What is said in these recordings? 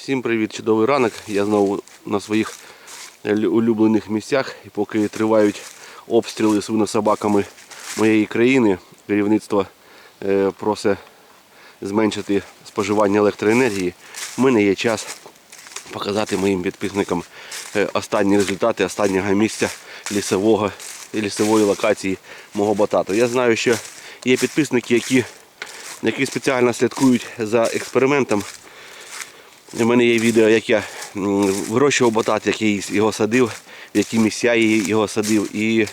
Всім привіт, чудовий ранок. Я знову на своїх улюблених місцях. І поки тривають обстріли свинособаками моєї країни, керівництво е, просить зменшити споживання електроенергії. У мене є час показати моїм підписникам е, останні результати останнього місця лісового, лісової локації мого батату. Я знаю, що є підписники, які, які спеціально слідкують за експериментом. У мене є відео, як я вирощував батат, як я його садив, в які місця його садив. І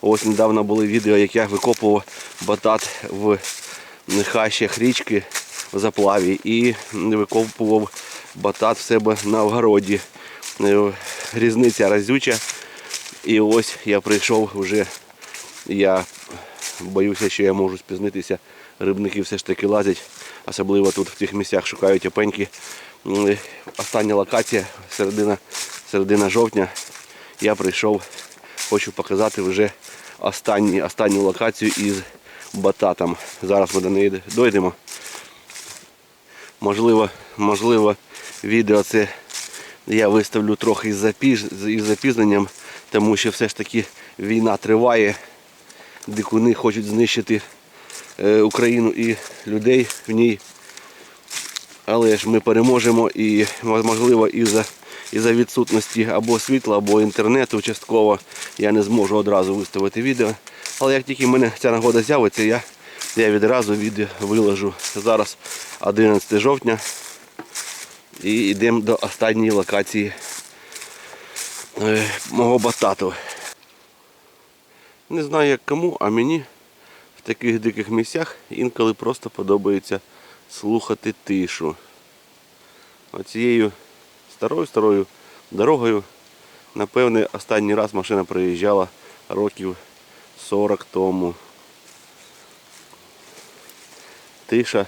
ось недавно були відео, як я викопував батат в хащах річки в заплаві і викопував батат в себе на огороді. Е, Різниця разюча. І ось я прийшов вже, я боюся, що я можу спізнитися. Рибники все ж таки лазять, особливо тут в цих місцях шукають опеньки. Остання локація, середина, середина жовтня. Я прийшов, хочу показати вже останні, останню локацію із бататом. Зараз ми до неї дойдемо. Можливо, можливо, відео це я виставлю трохи із, запіж... із запізненням, тому що все ж таки війна триває. Дикуни хочуть знищити Україну і людей в ній. Але ж ми переможемо і можливо із-за із відсутності або світла, або інтернету частково я не зможу одразу виставити відео. Але як тільки мене ця нагода з'явиться, я, я відразу відео виложу. Зараз 11 жовтня і йдемо до останньої локації е, мого батату. Не знаю як кому, а мені таких диких місцях інколи просто подобається слухати тишу. Оцією старою старою дорогою, напевне, останній раз машина приїжджала років 40 тому. Тиша,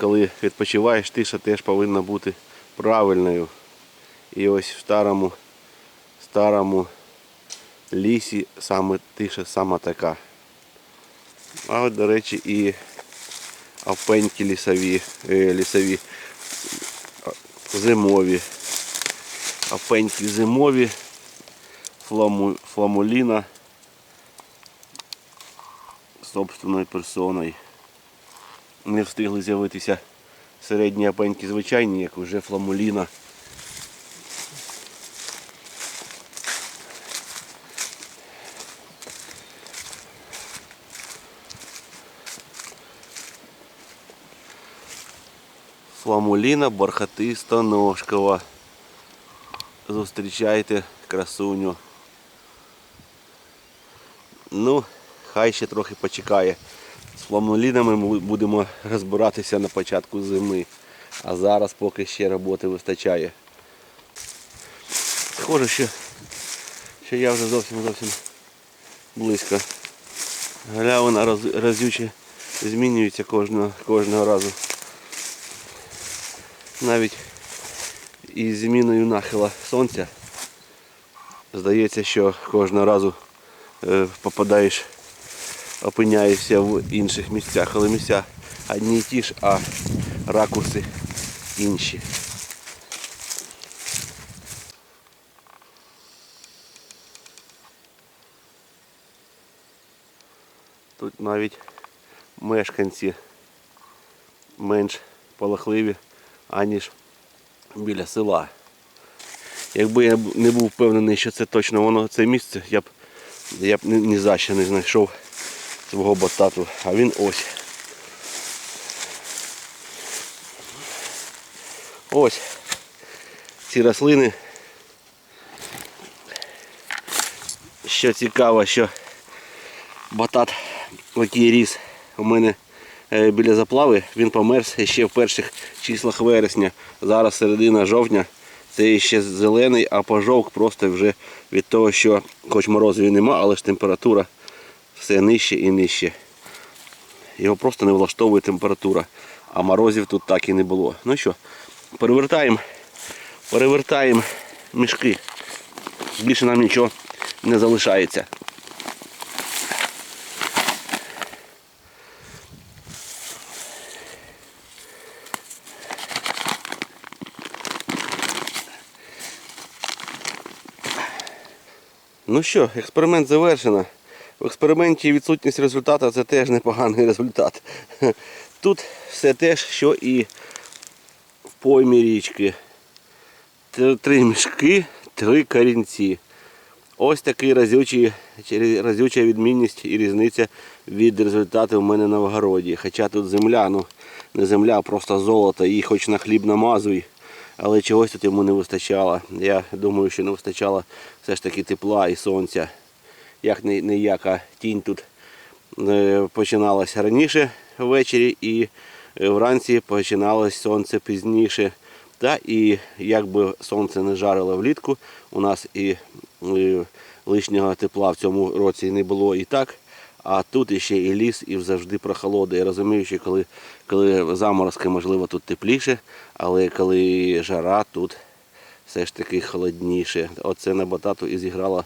коли відпочиваєш, тиша теж повинна бути правильною. І ось в старому, старому лісі саме тиша саме така. А от, до речі, і опеньки лісові, е, лісові зимові. Опеньки зимові, фламу, фламуліна собственною персоною. Не встигли з'явитися середні опеньки звичайні, як вже фламуліна. Фламуліна бархатиста ножкова. Зустрічайте красуню. Ну, хай ще трохи почекає. З фламулінами ми будемо розбиратися на початку зими. А зараз поки ще роботи вистачає. Схоже, що, що я вже зовсім зовсім близько. Галявина роз, разюче змінюється кожного, кожного разу навіть із зміною нахила сонця здається, що кожного разу е, попадаєш, опиняєшся в інших місцях, але місця одні й ті ж, а ракурси інші. Тут навіть мешканці менш полохливі, аніж біля села. Якби я не був впевнений, що це точно воно це місце, я б я б ні, ні за що не знайшов свого батату. А він ось. Ось ці рослини. Що цікаво, що батат, який ріс у мене біля заплави, він померз ще в перших числах вересня. Зараз середина жовтня. Це ще зелений, а пожовк просто вже від того, що хоч морозів і нема, але ж температура все нижче і нижче. Його просто не влаштовує температура. А морозів тут так і не було. Ну що, перевертаємо, перевертаємо мішки. Більше нам нічого не залишається. Ну що, експеримент завершено. В експерименті відсутність результату це теж непоганий результат. Тут все те що і в поймі річки. Три мішки, три корінці. Ось такий разюча відмінність і різниця від результатів у мене на вгороді. Хоча тут земля, ну не земля, а просто золото, її хоч на хліб намазуй. Але чогось тут йому не вистачало. Я думаю, що не вистачало все ж таки тепла і сонця. Як не тінь тут е, починалася раніше ввечері і е, вранці починалось сонце пізніше. Та і як би сонце не жарило влітку, у нас і е, лишнього тепла в цьому році не було і так. А тут іще і ліс, і завжди прохолода. Я розумію, що коли, коли заморозки, можливо, тут тепліше, але коли жара, тут все ж таки холодніше. Оце на батату і зіграло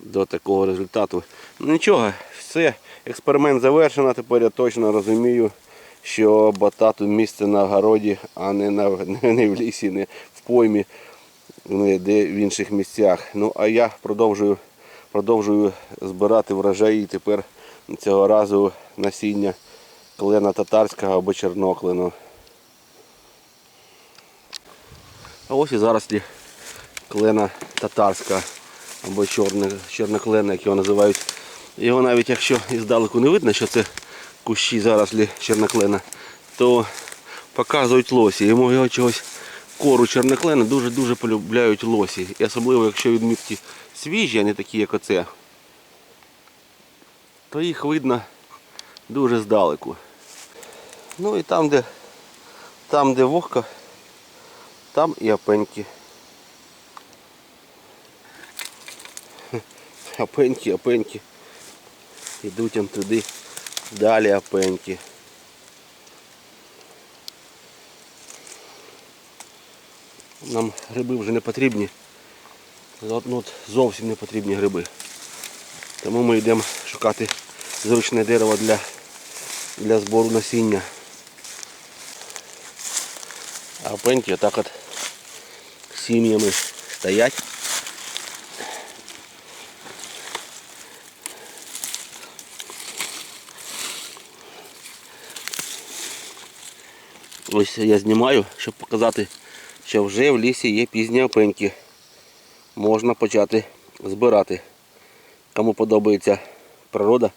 до такого результату. Ну нічого, все, експеримент завершено. Тепер я точно розумію, що батату місце на городі, а не, на, не в лісі, не в поймі, не де в інших місцях. Ну а я продовжую, продовжую збирати врожаї тепер цього разу насіння клена татарського або чорноклину. А ось і зарослі клена татарська або чорноклена, як його називають. Його навіть якщо іздалеку не видно, що це кущі зарослі чорноклена, то показують лосі. Йому його чогось кору чорноклена дуже-дуже полюбляють лосі. І особливо, якщо відмітки свіжі, а не такі, як оце, то їх видно дуже здалеку. Ну і там, де, там, де вогка, там і опеньки. Опеньки, опеньки. Ідуть туди. Далі опеньки. Нам гриби вже не потрібні. От, ну, от зовсім не потрібні гриби. Тому ми йдемо шукати зручне дерево для, для збору насіння. А опеньки отак от сім'ями стоять. Ось я знімаю, щоб показати, що вже в лісі є пізні опеньки. Можна почати збирати. Кому подобається природа,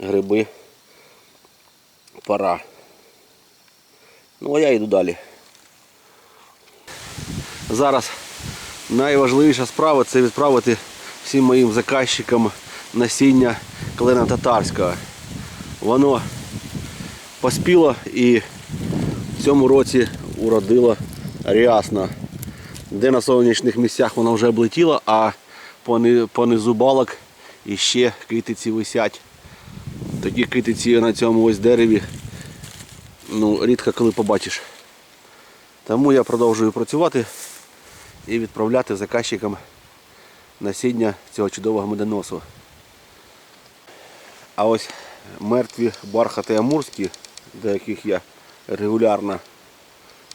гриби, пора. Ну а я йду далі. Зараз найважливіша справа це відправити всім моїм заказчикам насіння клена татарського. Воно поспіло і в цьому році уродило рясно. Де на сонячних місцях воно вже облетіло, а пони- понизу балок іще китиці висять. Такі китиці на цьому ось дереві ну, рідко коли побачиш. Тому я продовжую працювати і відправляти заказчикам насіння цього чудового медоносу. А ось мертві бархати амурські, до яких я регулярно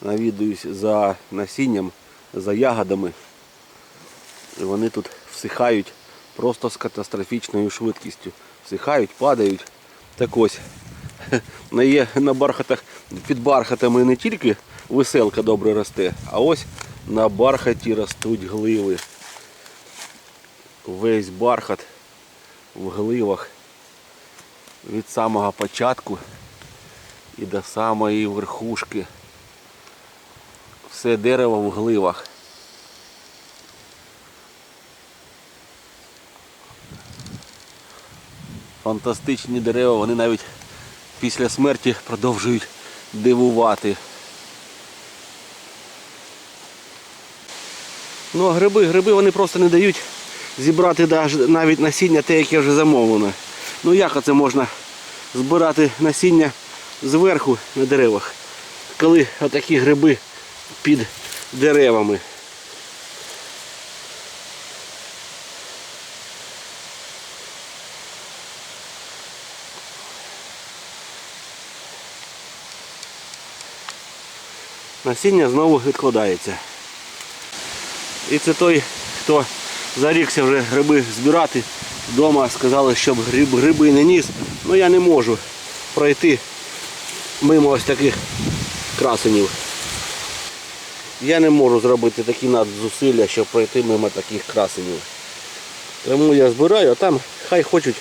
навідуюсь за насінням, за ягодами. Вони тут всихають просто з катастрофічною швидкістю. Всихають, падають. Так ось є, на бархатах, під бархатами не тільки веселка добре росте, а ось на бархаті ростуть гливи. Весь бархат в гливах від самого початку і до самої верхушки. Все дерево в гливах. Фантастичні дерева, вони навіть після смерті продовжують дивувати. Ну а гриби, гриби вони просто не дають зібрати навіть насіння те, яке вже замовлено. Ну як оце можна збирати насіння зверху на деревах, коли отакі гриби під деревами. Насіння знову відкладається. І це той, хто зарікся вже гриби збирати. Вдома сказали, щоб гриб, гриби не ніс. Ну я не можу пройти мимо ось таких красенів. Я не можу зробити такі надзусилля, щоб пройти мимо таких красенів. Тому я збираю, а там хай хочуть,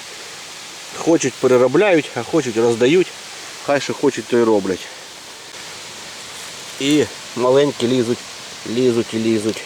хочуть переробляють, а хочуть роздають, хай що хочуть, то й роблять. І маленькі лізуть, лізуть і лізуть.